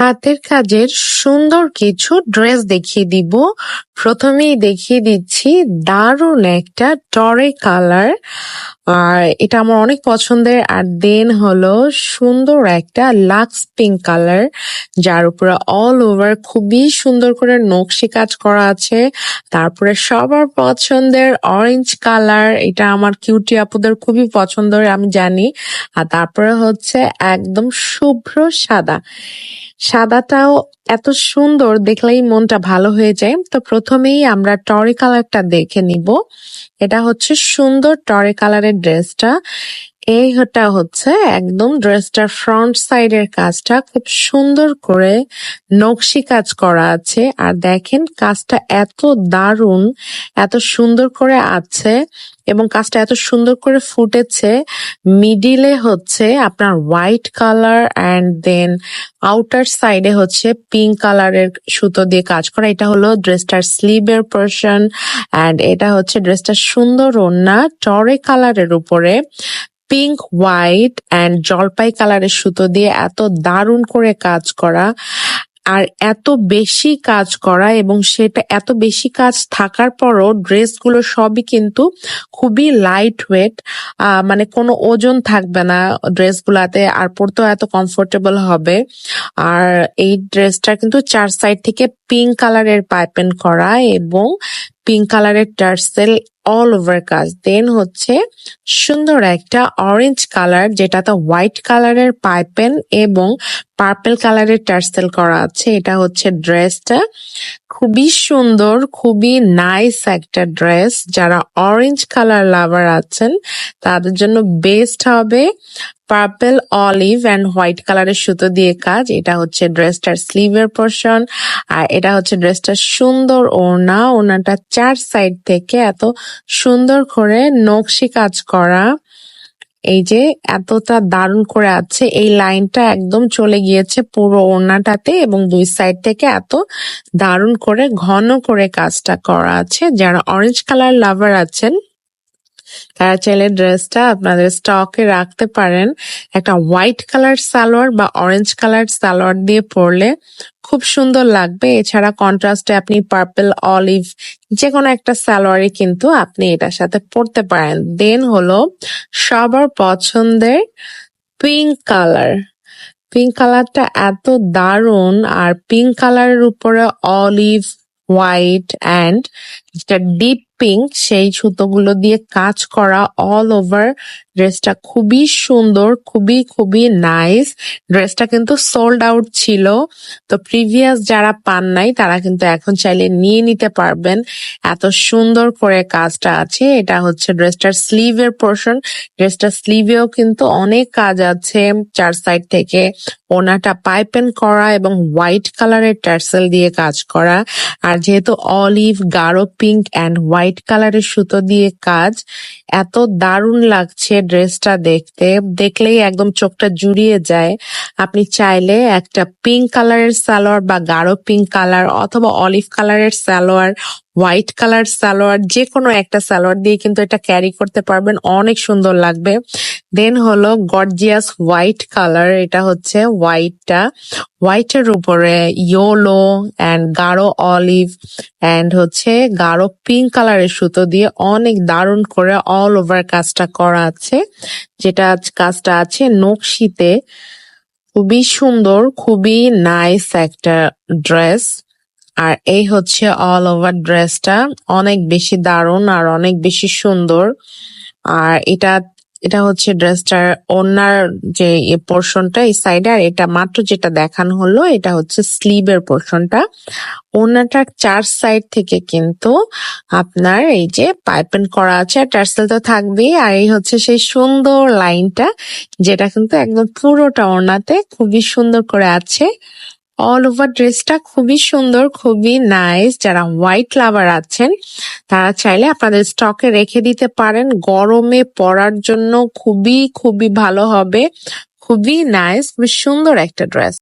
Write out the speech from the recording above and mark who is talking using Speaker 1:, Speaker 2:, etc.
Speaker 1: হাতের কাজের সুন্দর কিছু ড্রেস দেখিয়ে দিব। প্রথমেই দেখিয়ে দিচ্ছি, দারুণ একটা টরে কালার। আর এটা আমার অনেক পছন্দের। আর দেন হলো সুন্দর একটা লাক্স পিঙ্ক কালার, যার উপরে অল ওভার খুবই সুন্দর করে নকশি কাজ করা আছে। তারপরে সবার পছন্দের অরেঞ্জ কালার, এটা আমার কিউটি আপুদের খুবই পছন্দের আমি জানি। আর তারপরে হচ্ছে একদম শুভ্র সাদা। সাদাটাও এত সুন্দর দেখলেই মনটা ভালো হয়ে যায়। তো প্রথমেই আমরা টরে কালারটা দেখে নিব। এটা হচ্ছে সুন্দর টরে কালারের ড্রেসটা। এইটা হচ্ছে একদম ড্রেসটার ফ্রন্ট সাইডের কাজটা খুব সুন্দর করে নকশি কাজ করা আছে। আর দেখেন কাজটা এত দারুণ, এত সুন্দর করে আছে এবং কাজটা এত সুন্দর করে ফুটেছে। মিডিলে হচ্ছে আপনার white colour and then outer সাইডে হচ্ছে পিঙ্ক কালারের সুতো দিয়ে কাজ করা। এটা হলো ড্রেসটার স্লিভের পোর্শন অ্যান্ড এটা হচ্ছে ড্রেসটার সুন্দর ওন্না টরে কালারের উপরে। পিঙ্ক, হোয়াইট অ্যান্ড জলপাই কালারের সুতো দিয়ে এত দারুণ করে কাজ করা আর এত বেশি কাজ করা এবং সেটা এত বেশি কাজ থাকার পরও ড্রেসগুলো সবই কিন্তু খুবই লাইট ওয়েট মানে কোনো ওজন থাকবে না ড্রেসগুলাতে আর পরতেও এত কমফোর্টেবল হবে। আর এই ড্রেসটা কিন্তু চার সাইড থেকে পিঙ্ক কালারের পাইপেন করা এবং পিঙ্ক কালারের টার্সেল অল ওভার কাজ। দেন হচ্ছে সুন্দর একটা অরেঞ্জ কালার যেটাতে হোয়াইট কালারের পাইপেন এবং পার্পেল কালারের টার্সেল করা আছে। এটা হচ্ছে ড্রেসটা খুবই সুন্দর, খুবই নাইস একটা ড্রেস যারা অরেঞ্জ কালার লাভার আছেন, তাদের জন্য বেস্ট হবে। পার্পেল অলিভ অ্যান্ড হোয়াইট কালারের সুতো দিয়ে কাজ। এটা হচ্ছে ড্রেসটার স্লিভের পোর্শন আর এটা হচ্ছে ড্রেসটার সুন্দর ওড়না। ওড়নাটা চার সাইড থেকে এত সুন্দর করে নকশি কাজ করা। এই যে এতটা দারুণ করে আছে। এই লাইনটা একদম চলে গিয়েছে পুরো ওড়নাটাতে এবং দুই সাইড থেকে এত দারুণ করে ঘন করে কাজটা করা আছে। যারা অরেঞ্জ কালার লাভার আছেন তারা চাইলে ড্রেসটা আপনাদের স্টকে রাখতে পারেন। একটা হোয়াইট কালার সালোয়ার বা অরেঞ্জ কালার সালোয়ার দিয়ে পরলে খুব সুন্দর লাগবে। এছাড়া কন্ট্রাস্টে আপনি পার্পল, অলিভ যে কোনো একটা সালোয়ারে কিন্তু আপনি এটার সাথে পরতে পারেন। দেন হলো সবার পছন্দের পিঙ্ক কালার। পিঙ্ক কালারটা এত দারুণ আর পিঙ্ক কালারের উপরে অলিভ, হোয়াইট, অ্যান্ড যেটা ডিপ পিঙ্ক সেই সুতোগুলো দিয়ে কাজ করা অল ওভার ড্রেসটা খুবই সুন্দর, খুবই খুবই নাইস ড্রেসটা কিন্তু সোল্ড আউট ছিল। তো প্রিভিয়াস যারা পান নাই, তারা কিন্তু এখন চাইলে নিয়ে নিতে পারবেন। এত সুন্দর করে কাজটা আছে। এটা হচ্ছে ড্রেসটার স্লিভের পোর্শন ড্রেসটার স্লিভেও কিন্তু অনেক কাজ আছে চার সাইড থেকে। ওনাটা পাইপেন করা এবং হোয়াইট কালারের টার্সেল দিয়ে কাজ করা। আর যেহেতু অলিভ গাঢ় পিঙ্ক অ্যান্ড হোয়াইট কালারের সুতো দিয়ে কাজ। এত দারুণ লাগছে ড্রেসটা দেখতে। দেখলেই একদম চোখটা জুড়িয়ে যায়। আপনি চাইলে একটা পিঙ্ক কালারের সালোয়ার বা গাঢ় পিঙ্ক কালার অথবা অলিভ কালারের সালোয়ার, হোয়াইট কালার সালোয়ার যে কোনো একটা সালোয়ার দিয়ে কিন্তু এটা ক্যারি করতে পারবেন। অনেক সুন্দর লাগবে। দেন হলো গর্জিয়াস হোয়াইট কালার এটা হচ্ছে হোয়াইটটা হোয়াইটের উপরে ইয়োলো অ্যান্ড গাঢ় অলিভ অ্যান্ড হচ্ছে গাঢ় পিঙ্ক কালারের সুতো দিয়ে অনেক দারুণ করে অল ওভার কাজটা করা আছে। যেটা কাজটা আছে নকশিতে। খুবই সুন্দর, খুবই নাইস একটা ড্রেস আর এই হচ্ছে অল ওভার ড্রেসটা অনেক বেশি দারুণ আর অনেক বেশি সুন্দর। আর এটা এটা হচ্ছে ড্রেসটার ওনার যে পোর্শনটা এই সাইডে আর এটা মাত্র যেটা দেখানো হলো, এটা হচ্ছে স্লিভের পোর্শনটা। ওনাটার চার সাইড থেকে কিন্তু আপনার এই যে পাইপেন করা আছে টার্সেল তো থাকবেই। আর এই হচ্ছে সেই সুন্দর লাইনটা যেটা কিন্তু একদম পুরোটা ওনাতে খুবই সুন্দর করে আছে। অল ওভার ড্রেসটা খুবই সুন্দর, খুবই নাইস যারা হোয়াইট লাভার আছেন, তারা চাইলে আপনাদের স্টকে রেখে দিতে পারেন। গরমে পরার জন্য খুবই খুবই ভালো হবে। খুবই নাইস খুবই সুন্দর একটা ড্রেস